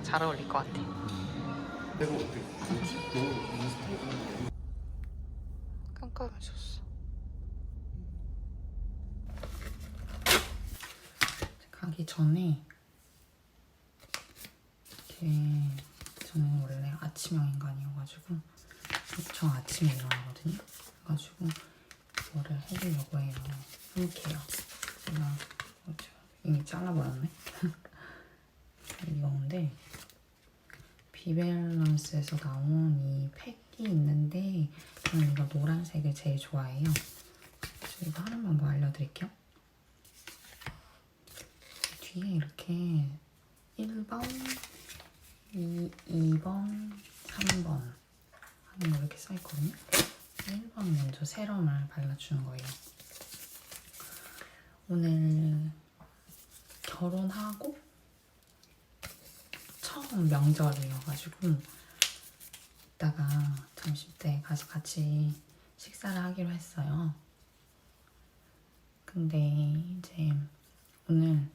언니랑 잘 어울릴 것 같아. 깜깜해졌어. 가기 전에 이렇게 저는 원래 아침형 인간이어가지고 엄청 아침에 일어나거든요. 그래가지고 이거를 해주려고 해요. 이렇게요. 제가 이미 잘라버렸네. 이건데 비밸런스에서 나온 이 팩이 있는데 저는 이거 노란색을 제일 좋아해요. 그래서 이거 하나만 뭐 알려드릴게요. 뒤에 이렇게 1번, 2, 2번, 3번 하는 거 이렇게 써있거든요. 1번 먼저 세럼을 발라주는 거예요. 오늘 결혼하고 처음 명절이어가지고 이따가 점심때 가서 같이 식사를 하기로 했어요. 근데 이제 오늘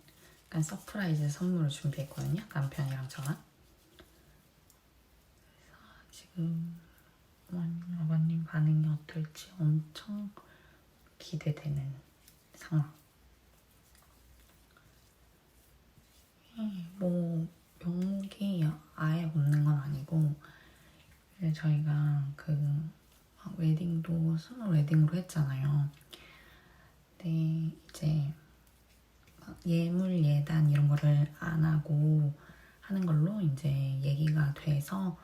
약간 서프라이즈 선물을 준비했거든요. 남편이랑 저랑. 그래서 지금 어머님, 아버님 반응이 어떨지 엄청 기대되는 상황. 예, 뭐 명목이 아예 없는 건 아니고 이제 저희가 그 막 웨딩도 스몰 웨딩으로 했잖아요. 근데 이제 막 예물 예단 이런 거를 안 하고 하는 걸로 이제 얘기가 돼서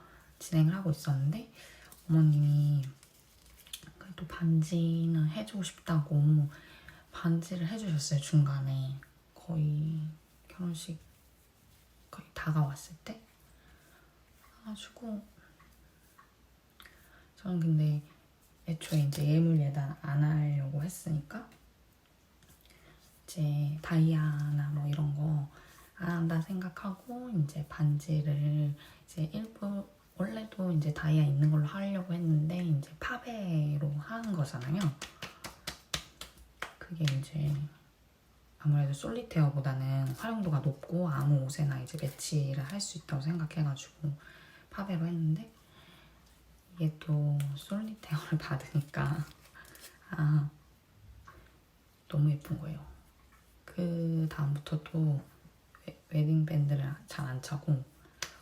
진행을 하고 있었는데 어머님이 그래도 반지는 해주고 싶다고 반지를 해주셨어요 중간에. 거의 결혼식 거의 다가왔을 때. 해가지고 저는 근데 애초에 이제 예물 예단 안 하려고 했으니까 이제 다이아나 뭐 이런 거 안 한다 생각하고 이제 반지를 이제 일부 이제 다이아 있는 걸로 하려고 했는데 이제 파베로 하는 거잖아요. 그게 이제 아무래도 솔리테어보다는 활용도가 높고 아무 옷에나 이제 매치를 할 수 있다고 생각해가지고 파베로 했는데 이게 또 솔리테어를 받으니까 아 너무 예쁜 거예요. 그 다음부터 또 웨- 웨딩 밴드를 잘 안 차고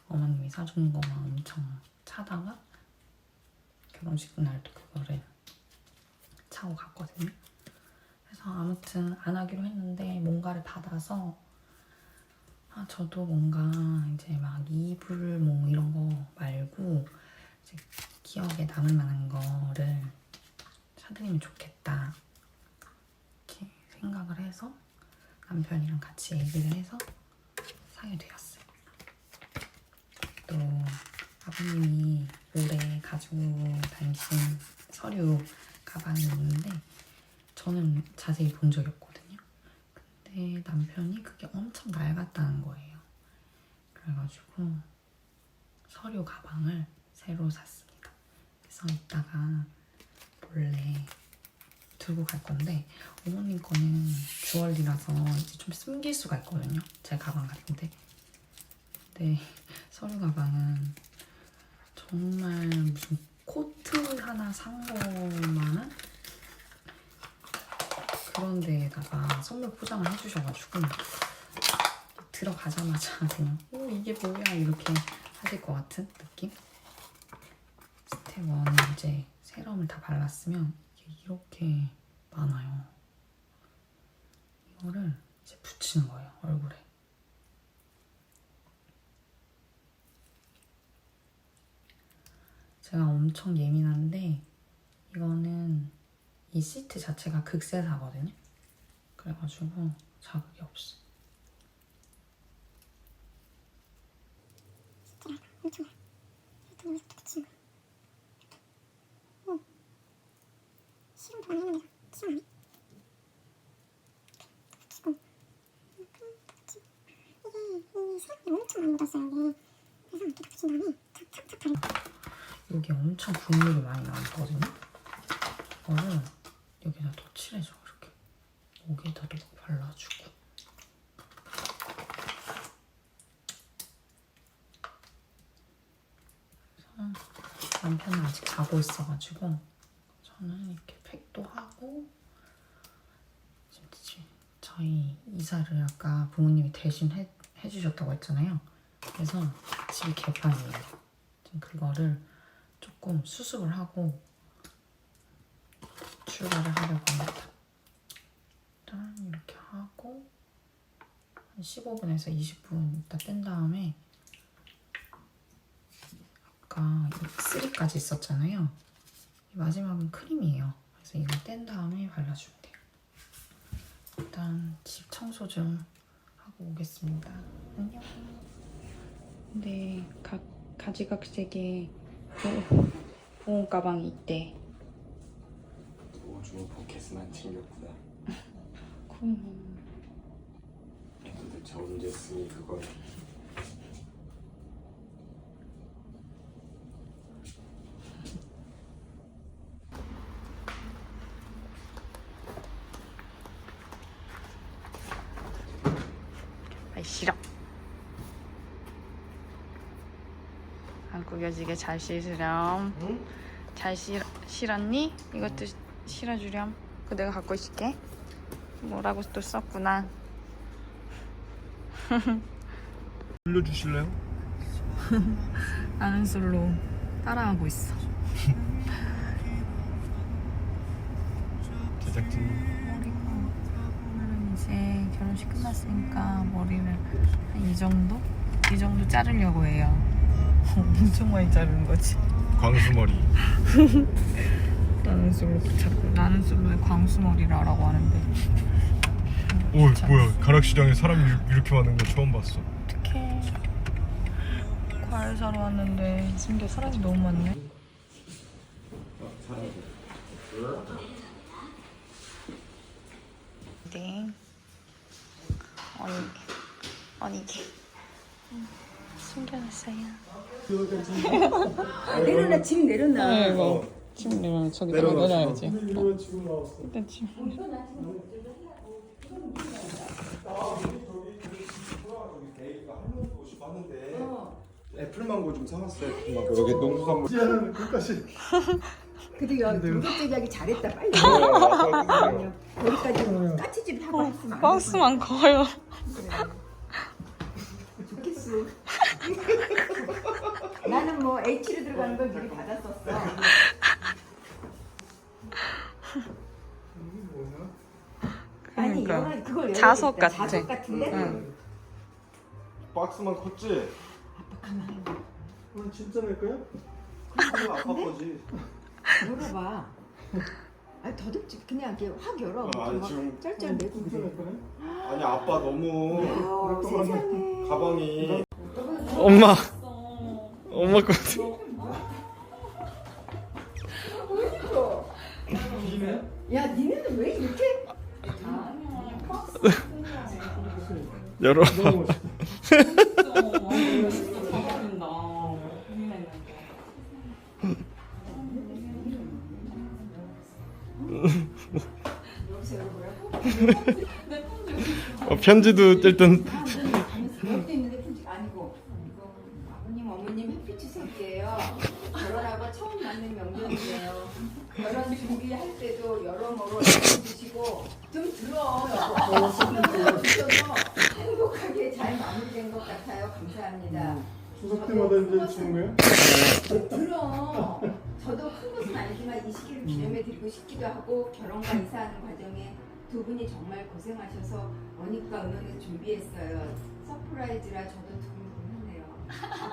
어머님이 사주는 것만 엄청 차다가 결혼식 날도 그거를 차고 갔거든요. 그래서 아무튼 안 하기로 했는데 뭔가를 받아서 아 저도 뭔가 이제 막 이불 뭐 이런 거 말고 이제 기억에 남을 만한 거를 사드리면 좋겠다 이렇게 생각을 해서 남편이랑 같이 얘기를 해서 사게 되었어요. 또 아버님이 올해 가지고 다니신 서류 가방이 있는데 저는 자세히 본 적이 없거든요. 근데 남편이 그게 엄청 낡았다는 거예요. 그래가지고 서류 가방을 새로 샀습니다. 그래서 이따가 몰래 들고 갈 건데 어머님 거는 주얼리라서 이제 좀 숨길 수가 있거든요. 제 가방 같은데. 근데 서류 가방은 정말 무슨 코트 하나 산 거만한 그런 데에다가 선물 포장을 해주셔가지고 들어가자마자 그냥 오 이게 뭐야 이렇게 하실 것 같은 느낌? 스텝 1은 이제 세럼을 다 발랐으면 이렇게 많아요. 이거를 이제 붙이는 거예요 얼굴에. 제가 엄청 예민한데 이거는 이 시트 자체가 극세사거든요. 그래가지고 자극이 없어. 이게 이 사람이 엄청 많이 묻었어요. 이게 그래서 이렇게 붙인 다음에 착착착 바르고 이게 엄청 국물이 많이 나왔거든요? 이거를 여기다 더 칠해줘, 이렇게 목에다도 발라주고 남편은 아직 자고 있어가지고 저는 이렇게 팩도 하고 저희 이사를 아까 부모님이 대신 해, 해주셨다고 했잖아요. 그래서 집이 개판이에요. 지금 그거를 조금 수습을 하고 출발을 하려고 합니다. 일단 이렇게 하고 한 15분에서 20분 있다 뺀 다음에 아까 이 쓰리까지 있었잖아요. 이 마지막은 크림이에요. 그래서 이거 뗀 다음에 발라주면 돼요. 일단 집 청소 좀 하고 오겠습니다. 안녕. 근데 각 가지각색의 보- 보온 가방이 있대. 오줌 포켓만 챙겼구나. 음. 도대체 언제 쓰니 그걸? 안 구겨지게 잘 씻으렴. 응? 잘 실, 실었니? 이것도 실어주렴. 그거 내가 갖고 있을게. 뭐라고 또 썼구나. 불러주실래요? 나는 솔로 따라하고 있어. 제작진 오늘은 이제 결혼식 끝났으니까 머리를 한 이 정도? 이 정도 자르려고 해요. 엄청 많이 자르는 거지. 광수머리. 나는 솔로 자꾸 나는 솔로의 광수머리라고 하는데. 오 뭐야. 가락시장에 사람이 이렇게- 많은 거 처음 봤어. 어떡해. 과일 사러 왔는데 근데 사람이 너무 많네. 네. 언니 언니 숨겨놨어요. 내려놔 짐 내려놔. 이거 지금 내려 저기 내려놨어. 내려야지. 이거 지금 나왔어. 일단 지금 애플망고 좀 사왔어요. 애플망고 여기 농수산물. 지하는 끝까지. 그래도 여 도덕제작이 잘했다 빨리. 네, 거기까지 까치집 하고 했으면 박스만 커요. 좋겠어 나는 뭐 H로 들어가는 걸 미리 받았었어 아니 그러니까. 영화 그걸 자석 열어야겠다. 같아. 자석 같은데 응. 박스만 컸지? 오늘 진짜 낼 거야? 그거 아빠 거지. 열어봐 아니 더덥지 그냥 이렇게 확 열어 어, 아니, 막 지금 짤짤 내고 그래 아니 아빠 너무 세상에 가방이. 엄마. 엄마 거. 야 니네는 왜 이렇게 열어. 어, 편지도 일단 아니고 이거 아버님 어머님 햇빛 생기예요. 결혼하고 처음 맞는 명절이에요. 결혼 준비할 때도 여러모로 주시고 좀 들어 여보. 주셔서 행복하게 잘 마무리된 것 같아요. 감사합니다. 추석 때마다 이제 주는 거예요? 들어. 저도 큰 것은 아니지만 이 시기를 기념해 드리고 싶기도 하고 결혼과 이사하는 과정에 두 분이 정말 고생하셔서 원익과 은원에서 준비했어요. 서프라이즈라 저도 두근두근하네요.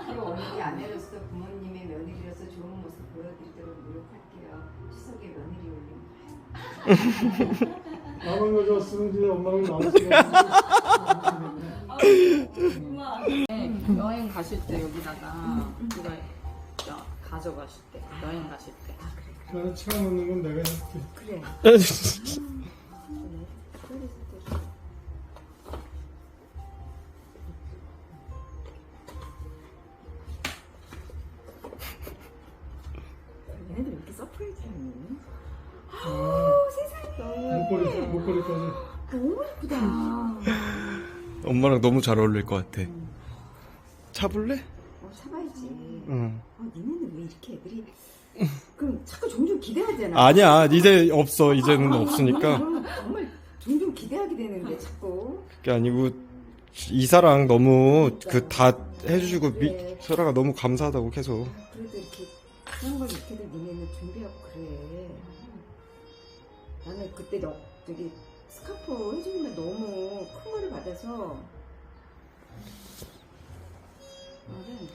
앞으로 원익이 아내로서 부모님의 며느리로서 좋은 모습 보여드리도록 노력할게요. 추석에 며느리 올림. 거 줬으면 이제 거 네, 여행 가실 때 여기다가 이거 저 가져가실 때 여행 가실 때 나는 치마 놓는 건 내가 해줄게 그래. 아우 세상에 목걸이 목걸이까지 너무 예쁘다. 엄마랑 너무 잘 어울릴 것 같아. 차볼래? 어, 사봐야지. 응. 아, 니네는 왜 이렇게 애들이 그럼 자꾸 종종 기대하잖아. 아니야 이제 없어 이제는 없으니까 그러면 정말 종종 기대하게 되는데 자꾸. 그게 아니고 이사랑 너무 그 다 해주시고 미, 그래. 설아가 너무 감사하다고 계속 아, 그래도 그런 걸 이렇게들 니네는 준비하고 그래. 나는 그때 너, 저기 스카프 해주면 너무 큰 거를 받아서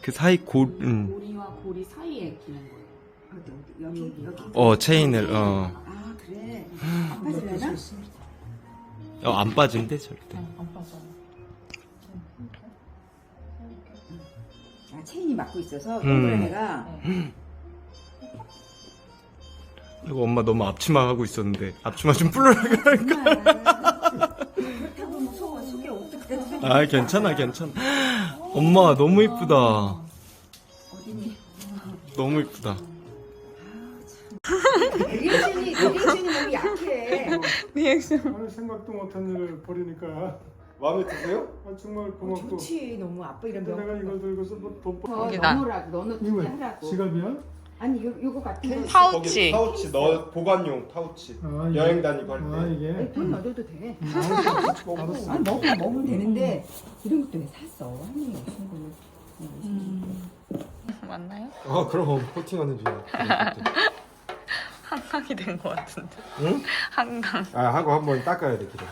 그 사이 고 음. 고리와 고리 사이에 끼는 거예요. 여기 여기 어 체인을 어. 아 그래 안 빠질려나? 어, 안 빠진대 절대 안 빠져. 아 체인이 막고 있어서 음. 동그라미가 이거 엄마 너무 앞치마 하고 있었는데 앞치마 좀 불러라 정말 그렇다고 무서워 속에 어떻게 아 괜찮아 괜찮아 엄마 너무 이쁘다? 너무 이쁘다 리액션이 리액션이 너무 약해. 아니 생각도 못한 일을 벌이니까 마음에 드세요? 아, 정말 어, 고맙고 좋지 너무 아빠 이런 근데 내가 명. 이걸 들고서 뭐돈 더 여기다. 넣어라고 넣어 이거 준비하라고. 지갑이야? 아니 요 요거 같은 거. 파우치. 파우치 너 보관용 파우치 아, 이게- 여행 다니고 아 할때 이게 아니, 돈 넣어도 돼. 알았어 아니 먹으면 먹으면 되는데 이런 것도 왜 샀어? 할머니 오신 거는. 음. 맞나요? 아 그럼 코팅하는 중이야 한강이 된 것 같은데. 응? 한강. 아 하고 한번 닦아야 돼 기름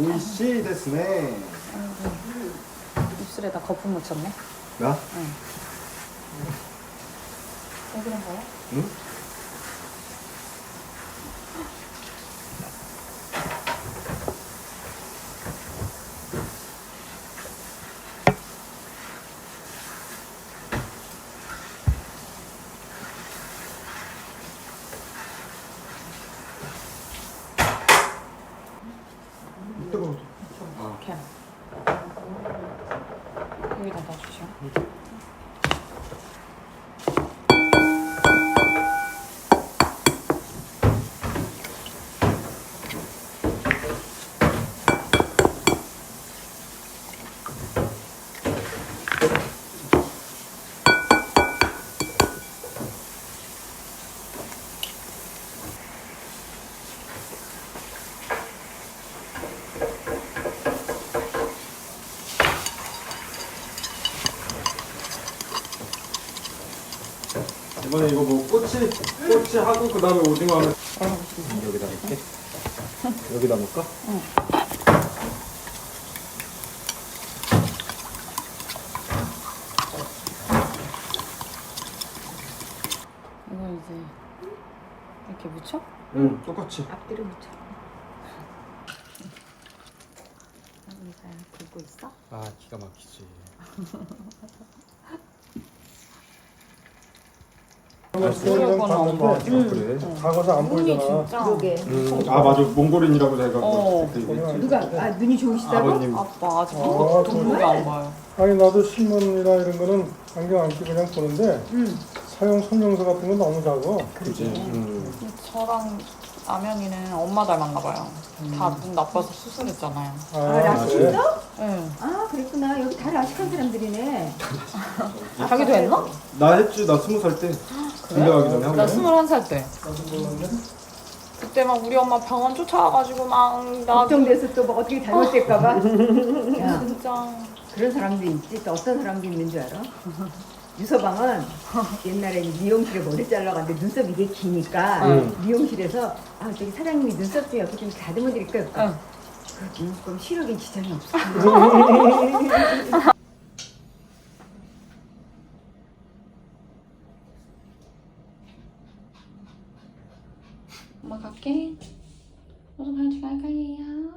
오이시 데스네 입술에다 거품 묻혔네. 나? 왜 그런 거야? 응? 뜨거워 이렇게. 여기다 놔주시오. 이거 뭐 꼬치 꼬치 하고 그 다음에 오징어 하면 여기다 이렇게 여기다 놓을까? 이거 이제 이렇게 묻혀? 응 똑같이 앞뒤로 묻혀. 잘 긁고 있어? 아 기가 막히지 이건 봤는데 그래 작아서 안 보이잖아 진짜. 그러게. 음, 아 맞아 몽골인이라고 제가 어. 그때 얘기했지. 누가 아 눈이 좋으시다고? 아버님 아빠 아직 아, 도 정말? 도구가 안 봐요. 아니 나도 신문이나 이런 거는 안경 안 끼고 그냥 보는데 응. 사용 설명서 같은 건 너무 작아 그지 음. 저랑 남영이는 엄마 닮았나 봐요. 다 눈 나빠서 수술했잖아요. 아, 아 라식 그래? 있어? 응. 아 그랬구나 여기 다 라식한 사람들이네. 자기도 했나? 나 했지 나 스무 살 때 군대 가기 전에 한나 번. 스물한 살 때. 그때 막 우리 엄마 병원 쫓아와가지고 막나 걱정돼서 또뭐 어떻게 잘못될까봐. 야 진짜 그런 사람도 있지. 또 어떤 사람도 있는 줄 알아? 유서방은 옛날에 미용실에 머리 잘라갔는데 눈썹 이게 기니까 응. 미용실에서 아 저기 사장님이 눈썹 좀 옆에 좀 다듬어 드릴까요? 응. 그 그럼 시력에 지장이 없어. 엄마 갈게. 너도 같이 갈 거예요.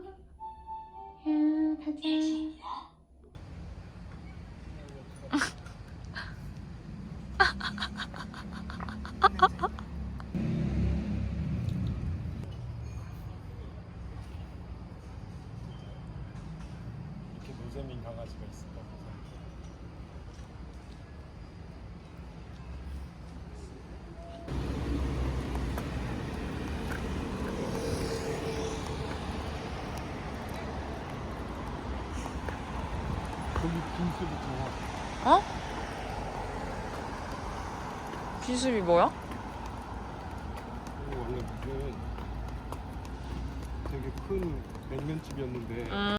야 가자. 김세민 강아지가 있습니다. 빈스부터 비수비 뭐야? 원래 무슨 되게 큰 냉면집이었는데